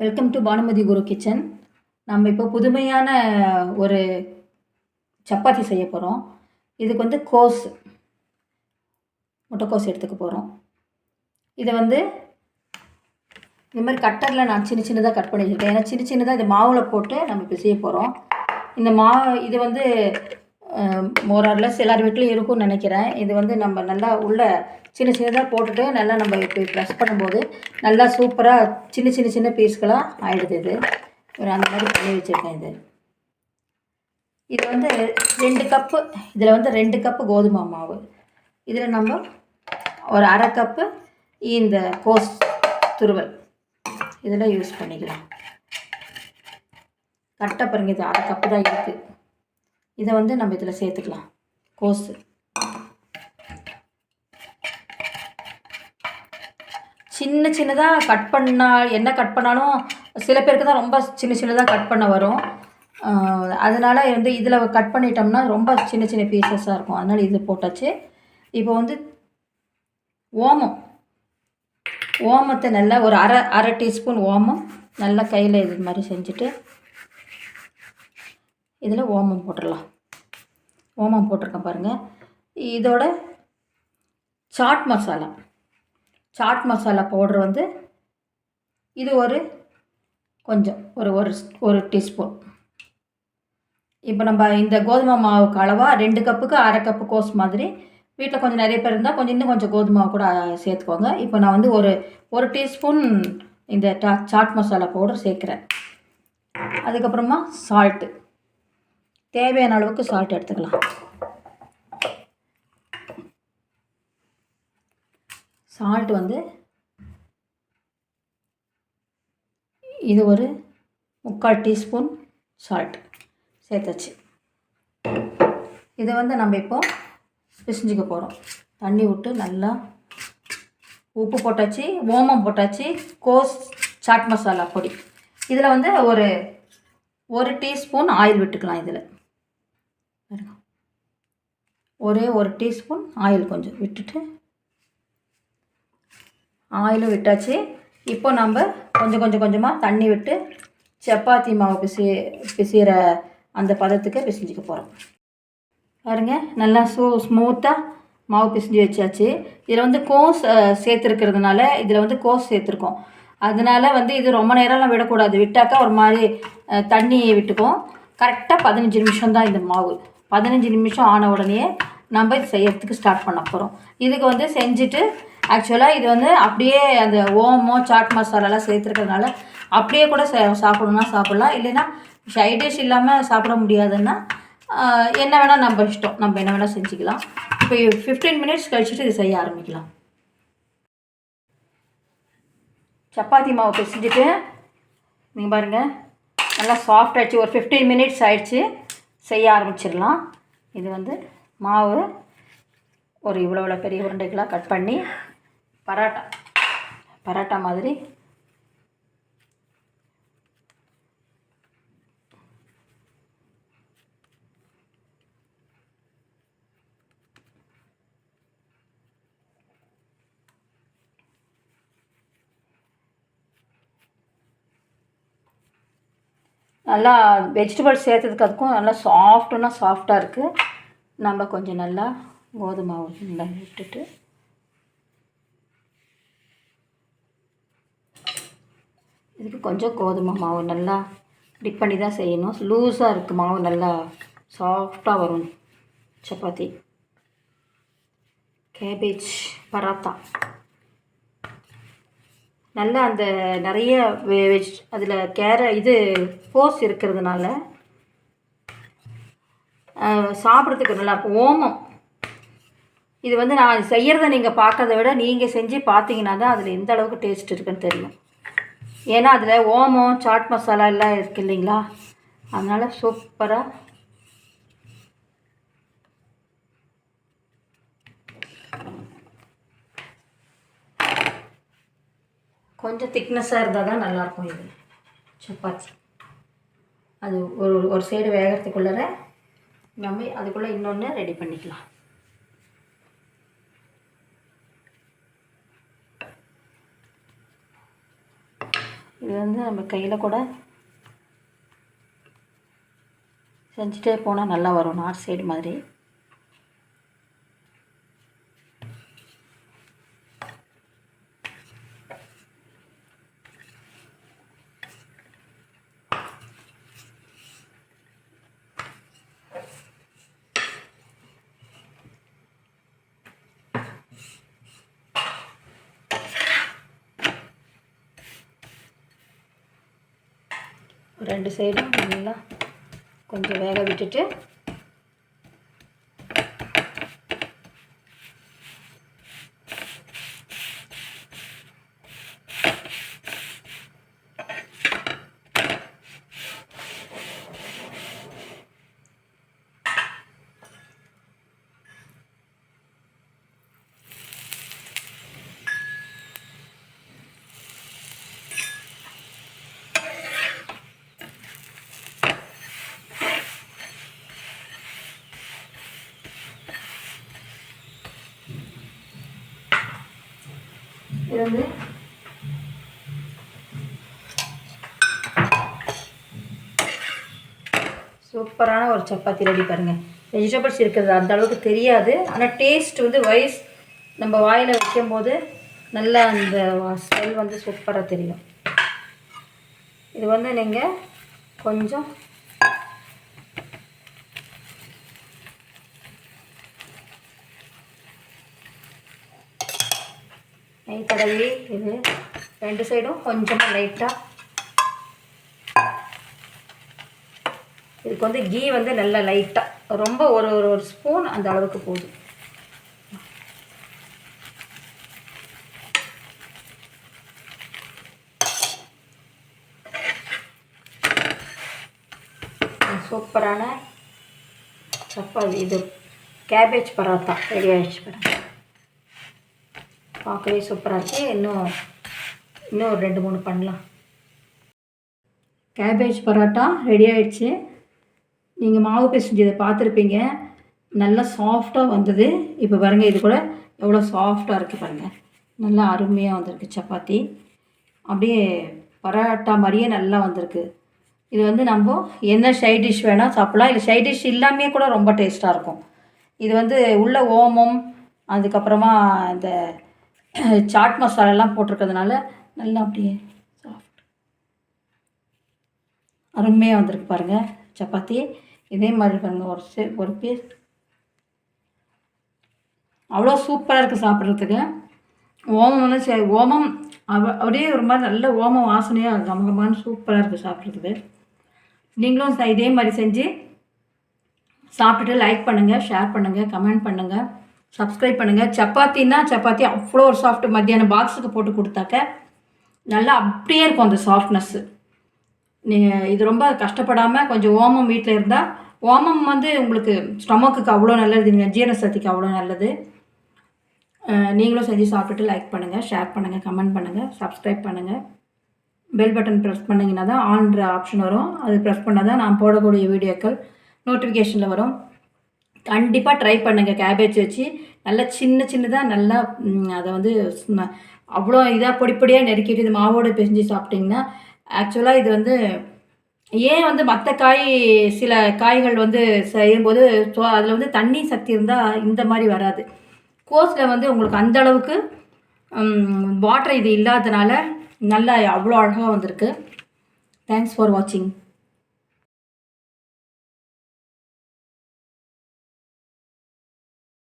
Welcome to Bhanumathi Guru kitchen நம்ம இப்போ புதுமையான ஒரு சப்பாத்தி செய்ய போகிறோம் இதுக்கு வந்து கோஸ் முட்டைக்கோஸ் எடுத்துக்க போகிறோம் இதை வந்து இந்த மாதிரி கட்டரில் நான் சின்ன சின்னதாக கட் பண்ணி வச்சுருக்கேன். ஏன்னா சின்ன சின்னதாக இது மாவில் போட்டு நம்ம இப்போ செய்ய போகிறோம் இந்த மா இது வந்து மோரார்லெஸ் எல்லார் வீட்லேயும் இருக்கும்னு நினைக்கிறேன். இது வந்து நம்ம நல்லா உள்ள சின்ன சின்னதாக போட்டுட்டு நல்லா நம்ம இப்போ ப்ரெஸ் பண்ணும்போது நல்லா சூப்பராக சின்ன சின்ன சின்ன பீஸ்களாக ஆகிடுது இது. ஒரு அந்த மாதிரி பண்ணி வச்சுருக்கேன் இது. இது வந்து ரெண்டு கப்பு இதில் வந்து ரெண்டு கப்பு கோதுமை மாவு. இதில் நம்ம ஒரு அரை கப்பு இந்த கோஸ் துருவல். இதில் யூஸ் பண்ணிக்கலாம். கரெக்டாக பாருங்கள் இது அரை கப்பு தான் இருக்குது இதை வந்து நம்ம இதில் சேர்த்துக்கலாம். கோஸு. சின்ன சின்னதாக கட் பண்ணால் என்ன கட் பண்ணாலும் சில பேருக்கு தான் ரொம்ப சின்ன சின்னதாக கட் பண்ண வரும். அதனால் வந்து இதில் கட் பண்ணிட்டோம்னா ரொம்ப சின்ன சின்ன பீசஸாக இருக்கும். அதனால் இது போட்டாச்சு. இப்போ வந்து ஓமம். ஓமத்தை நல்லா ஒரு அரை அரை டீஸ்பூன் ஓமம் நல்லா கையில் இது மாதிரி செஞ்சுட்டு இதில் ஓமம் போட்டுடலாம். ஓமம் போட்டிருக்கேன் பாருங்கள் இதோட சாட் மசாலா. சாட் மசாலா பவுடர் வந்து இது ஒரு கொஞ்சம் ஒரு ஒரு ஒரு டீஸ்பூன் இப்போ நம்ம இந்த கோதுமை மாவுக்கு அளவாக ரெண்டு கப்புக்கு அரை கப்பு கோஸ் மாதிரி வீட்டில் கொஞ்சம் நிறைய பேர் இருந்தால் கொஞ்சம் இன்னும் கொஞ்சம் கோதுமை கூட சேர்த்துக்கோங்க. இப்போ நான் வந்து ஒரு ஒரு டீஸ்பூன் இந்த டா சாட் மசாலா பவுடர் சேர்க்குறேன். அதுக்கப்புறமா சால்ட்டு தேவையான அளவுக்கு சால்ட் எடுத்துக்கலாம். சால்ட் வந்து இது ஒரு முக்கால் டீஸ்பூன் சால்ட் சேர்த்தாச்சு. இதை வந்து நம்ம இப்போ பிசிஞ்சிக்க போகிறோம் தண்ணி விட்டு நல்லா உப்பு போட்டாச்சு ஓமம் போட்டாச்சு கோஸ் சாட் மசாலா பொடி. இதில் வந்து ஒரு ஒரு டீஸ்பூன் ஆயில் விட்டுக்கலாம் இதில். ஒரே ஒரு டீஸ்பூன் ஆயில் கொஞ்சம் விட்டுட்டு ஆயிலும் விட்டாச்சு. இப்போ நம்ம கொஞ்சம் கொஞ்சம் கொஞ்சமாக தண்ணி விட்டு சப்பாத்தி மாவு பிசி பிசிகிற அந்த பதத்துக்கு பிசிஞ்சிக்க போகிறோம் பாருங்க நல்லா சூ ஸ்மூத்தாக மாவு பிசிஞ்சு வச்சாச்சு. இதில் வந்து கோஸ் சேர்த்துருக்கிறதுனால இதில் வந்து கோஸ் சேர்த்துருக்கோம். அதனால வந்து இது ரொம்ப நேரம்லாம் விடக்கூடாது. விட்டாக்கா ஒரு மாதிரி தண்ணி விட்டுக்கும். கரெக்டாக பதினஞ்சு நிமிஷம் தான் இந்த மாவு. பதினஞ்சு நிமிஷம் ஆன உடனே நம்ம இது செய்யறதுக்கு ஸ்டார்ட் பண்ண போகிறோம் இதுக்கு வந்து செஞ்சுட்டு ஆக்சுவலாக இது வந்து அப்படியே அந்த ஓமோ சாட் மசாலாலாம் சேர்த்துருக்கிறதுனால அப்படியே கூட சாப்பிடணும்னா சாப்பிட்லாம். இல்லைன்னா சைட் டிஷ் இல்லாமல் சாப்பிட முடியாதுன்னா என்ன வேணால் நம்ம இஷ்டம். நம்ம என்ன வேணால் செஞ்சுக்கலாம். இப்போ ஃபிஃப்டீன் மினிட்ஸ் கழிச்சுட்டு இது செய்ய ஆரம்பிக்கலாம். சப்பாத்தி மாவு பிசைஞ்சிட்டு நீங்கள் பாருங்கள் நல்லா சாஃப்ட் ஆகிடுச்சு ஒரு ஃபிஃப்டீன் மினிட்ஸ் ஆயிடுச்சு. செய்ய ஆரம்பிச்சிடலாம். இது வந்து மாவு ஒரு இவ்வளோ இவ்வளோ பெரிய உருண்டைகளாக கட் பண்ணி பரோட்டா. பரோட்டா மாதிரி. நல்லா வெஜிடபிள்ஸ் சேர்த்ததுக்கு அதுக்கும் நல்லா சாஃப்ட்டுன்னா சாஃப்டாக இருக்குது நம்ம கொஞ்சம் நல்லா கோதுமை நல்லா விட்டுட்டு இதுக்கு கொஞ்சம் கோதுமை மாவு நல்லா டிப் பண்ணி தான் செய்யணும். லூஸாக இருக்குது மாவு நல்லா சாஃப்டாக வரும். சப்பாத்தி. கேபேஜ் பராத்தா நல்லா அந்த நிறைய வெஜ் அதில் கேர இது போஸ் இருக்கிறதுனால சாப்பிட்றதுக்கு நல்லாயிருக்கும் ஓமம். இது வந்து நான் செய்கிறத நீங்கள் பார்க்கறத விட நீங்கள் செஞ்சு பார்த்தீங்கன்னா தான் அதில் எந்த அளவுக்கு டேஸ்ட் இருக்குன்னு தெரியும். ஏன்னா அதில் ஓமம் சாட் மசாலா எல்லாம் இருக்குது இல்லைங்களா? அதனால் சூப்பராக கொஞ்சம் திக்னஸாக இருந்தால் தான் நல்லாயிருக்கும் இது. சப்பாத்தி. அது ஒரு ஒரு சைடு வேகிறதுக்குள்ளே நம்ம அதுக்குள்ளே இன்னொன்று ரெடி பண்ணிக்கலாம். இது வந்து நம்ம கையில் கூட செஞ்சுட்டே போனால் நல்லா வரும் நார்த் சைடு மாதிரி. ரெண்டு சைடும் நல்லா கொஞ்சம் வேக விட்டுட்டு வந்து சூப்பரான ஒரு சப்பாத்தி ரெடி பாருங்கள் வெஜிடபிள்ஸ் இருக்கிறது அந்த அளவுக்கு தெரியாது. ஆனால் டேஸ்ட் வந்து வயஸ் நம்ம வாயில் வைக்கும்போது நல்லா அந்த ஸ்மெல் வந்து சூப்பராக தெரியும். இது வந்து நீங்கள் கொஞ்சம் நெய் தடவி இது ரெண்டு சைடும் கொஞ்சமாக லைட்டாக இதுக்கு வந்து கீ வந்து நல்லா லைட்டாக ரொம்ப ஒரு ஒரு ஒரு ஸ்பூன் அந்த அளவுக்கு போதும். சூப்பரான சப்பாத்தி இது கேபேஜ் பரோட்டா. ரெடி ஆகிடுச்சு பாருங்க. பார்க்கவே சூப்பராக இருக்குது இன்னும் இன்னும் ஒரு ரெண்டு மூணு பண்ணலாம். கேபேஜ் பரோட்டா ரெடி ஆயிடுச்சு. நீங்கள் மாவு பிசைஞ்சதை பார்த்துருப்பீங்க. நல்லா சாஃப்டாக வந்தது. இப்போ பாருங்கள் இது கூட எவ்வளோ சாஃப்டாக இருக்குது பாருங்கள் நல்லா அருமையாக வந்திருக்கு சப்பாத்தி. அப்படியே பரோட்டா மாதிரியே நல்லா வந்திருக்கு. இது வந்து நம்ம என்ன சைட் டிஷ் வேணால் சாப்பிட்லாம். இல்லை சைட் டிஷ் இல்லாமே கூட ரொம்ப டேஸ்ட்டாக இருக்கும். இது வந்து உள்ள ஓமம் அதுக்கப்புறமா இந்த சாட் மசாலாலாம் போட்டிருக்கிறதுனால நல்லா அப்படியே சாஃப்ட் அருமையாக வந்திருக்கு பாருங்கள் சப்பாத்தி. இதே மாதிரி பாருங்கள் ஒரு சே ஒரு பீஸ் அவ்வளோ சூப்பராக இருக்குது சாப்பிட்றதுக்கு. ஓமம் வந்து சே ஓமம் அவ அப்படியே ஒரு மாதிரி நல்ல ஓமம் வாசனையாக கமகமான சூப்பராக இருக்குது சாப்பிட்றதுக்கு. நீங்களும் இதே மாதிரி செஞ்சு சாப்பிட்டுட்டு லைக் பண்ணுங்கள் ஷேர் பண்ணுங்கள் கமெண்ட் பண்ணுங்கள் சப்ஸ்கிரைப் பண்ணுங்கள் சப்பாத்தின்னா சப்பாத்தி அவ்வளோ ஒரு சாஃப்ட் மத்தியானம் பாக்ஸுக்கு போட்டு கொடுத்தாக்க நல்லா அப்படியே இருக்கும் அந்த சாஃப்ட்னஸ்ஸு நீங்கள் இது ரொம்ப கஷ்டப்படாமல் கொஞ்சம் ஓமம் வீட்டில் இருந்தால் ஓமம் வந்து உங்களுக்கு ஸ்டொமக்குக்கு அவ்வளோ நல்லது நீங்கள் ஜீரண சக்திக்கு அவ்வளோ நல்லது. நீங்களும் செஞ்சு சாப்பிட்டுட்டு லைக் பண்ணுங்கள் ஷேர் பண்ணுங்கள் கமெண்ட் பண்ணுங்கள் சப்ஸ்கிரைப் பண்ணுங்கள் பெல் பட்டன் ப்ரெஸ் பண்ணிங்கன்னா தான் ஆன்ற ஆப்ஷன் வரும். அது ப்ரெஸ் பண்ணால் தான் நான் போடக்கூடிய வீடியோக்கள் நோட்டிஃபிகேஷனில் வரும். கண்டிப்பாக ட்ரை பண்ணுங்கள் கேபேஜ் வச்சு. நல்லா சின்ன சின்னதாக நல்லா அதை வந்து அவ்வளோ இதாக பொடி பொடியாக நெருக்கிட்டு இது மாவோடு பிரிஞ்சு சாப்பிட்டிங்கன்னா ஆக்சுவலாக இது வந்து ஏன் வந்து மற்ற காய் சில காய்கள் வந்து செய்யும்போது ஸோ அதில் வந்து தண்ணி சக்தி இருந்தால் இந்த மாதிரி வராது. கோஸில் வந்து உங்களுக்கு அந்த அளவுக்கு வாட்டர் இது இல்லாதனால நல்லா அவ்வளோ அழகாக வந்திருக்கு. தேங்க்ஸ் ஃபார் வாட்சிங்